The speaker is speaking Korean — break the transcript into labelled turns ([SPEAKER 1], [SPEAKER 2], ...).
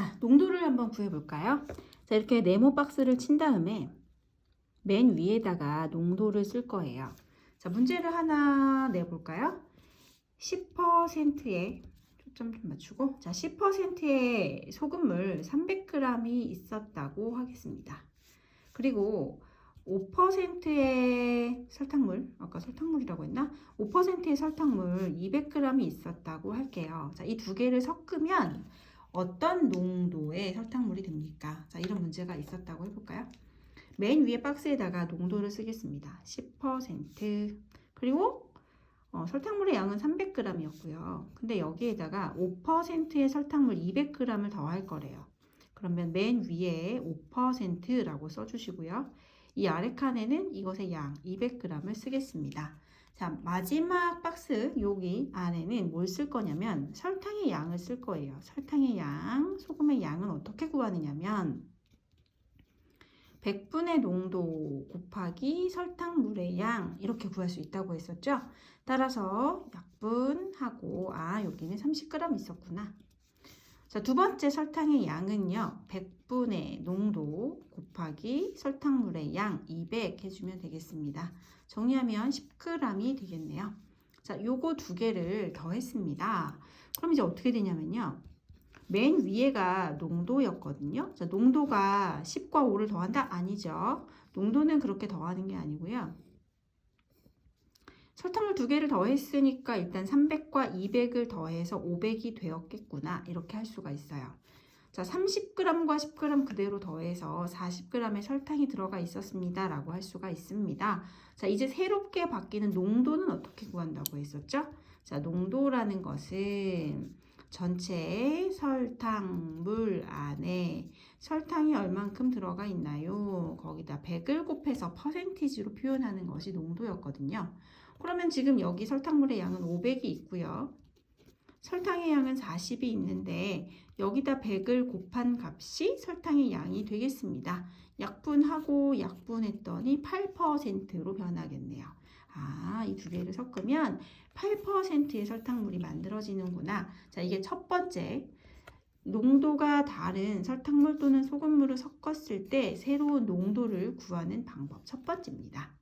[SPEAKER 1] 자, 농도를 한번 구해볼까요? 자, 이렇게 네모 박스를 친 다음에 맨 위에다가 농도를 쓸 거예요. 자, 문제를 하나 내볼까요? 10%의 초점 좀 맞추고 자, 10%의 소금물 300g이 있었다고 하겠습니다. 그리고 5%의 설탕물, 아까 설탕물이라고 했나? 5%의 설탕물 200g이 있었다고 할게요. 자, 이 두 개를 섞으면 어떤 농도의 설탕물이 됩니까? 자, 이런 문제가 있었다고 해볼까요? 맨 위에 박스에다가 농도를 쓰겠습니다. 10% 그리고 어, 설탕물의 양은 300g이었고요. 근데 여기에다가 5%의 설탕물 200g을 더할 거래요. 그러면 맨 위에 5%라고 써주시고요. 이 아래 칸에는 이것의 양 200g을 쓰겠습니다. 자, 마지막 박스 여기 안에는 뭘 쓸 거냐면 설탕의 양을 쓸 거예요. 설탕의 양, 소금의 양은 어떻게 구하느냐면 100분의 농도 곱하기 설탕물의 양 이렇게 구할 수 있다고 했었죠. 따라서 약분하고 아 여기는 30g 있었구나. 자, 두 번째 설탕의 양은요. 100분의 농도 곱하기 설탕물의 양 200 해주면 되겠습니다. 정리하면 10g이 되겠네요. 자, 요거 두 개를 더했습니다. 그럼 이제 어떻게 되냐면요. 맨 위에가 농도였거든요. 자, 농도가 10과 5를 더한다? 아니죠. 농도는 그렇게 더하는 게 아니고요. 설탕을 두 개를 더했으니까 일단 300과 200을 더해서 500이 되었겠구나. 이렇게 할 수가 있어요. 자, 30g과 10g 그대로 더해서 40g의 설탕이 들어가 있었습니다. 라고 할 수가 있습니다. 자, 이제 새롭게 바뀌는 농도는 어떻게 구한다고 했었죠? 자, 농도라는 것은 전체 설탕물 안에 설탕이 얼만큼 들어가 있나요? 거기다 100을 곱해서 퍼센티지로 표현하는 것이 농도였거든요. 그러면 지금 여기 설탕물의 양은 500이 있고요. 설탕의 양은 40이 있는데 여기다 100을 곱한 값이 설탕의 양이 되겠습니다. 약분하고 약분했더니 8%로 변하겠네요. 아, 이 두 개를 섞으면 8%의 설탕물이 만들어지는구나. 자, 이게 첫 번째. 농도가 다른 설탕물 또는 소금물을 섞었을 때 새로운 농도를 구하는 방법 첫 번째입니다.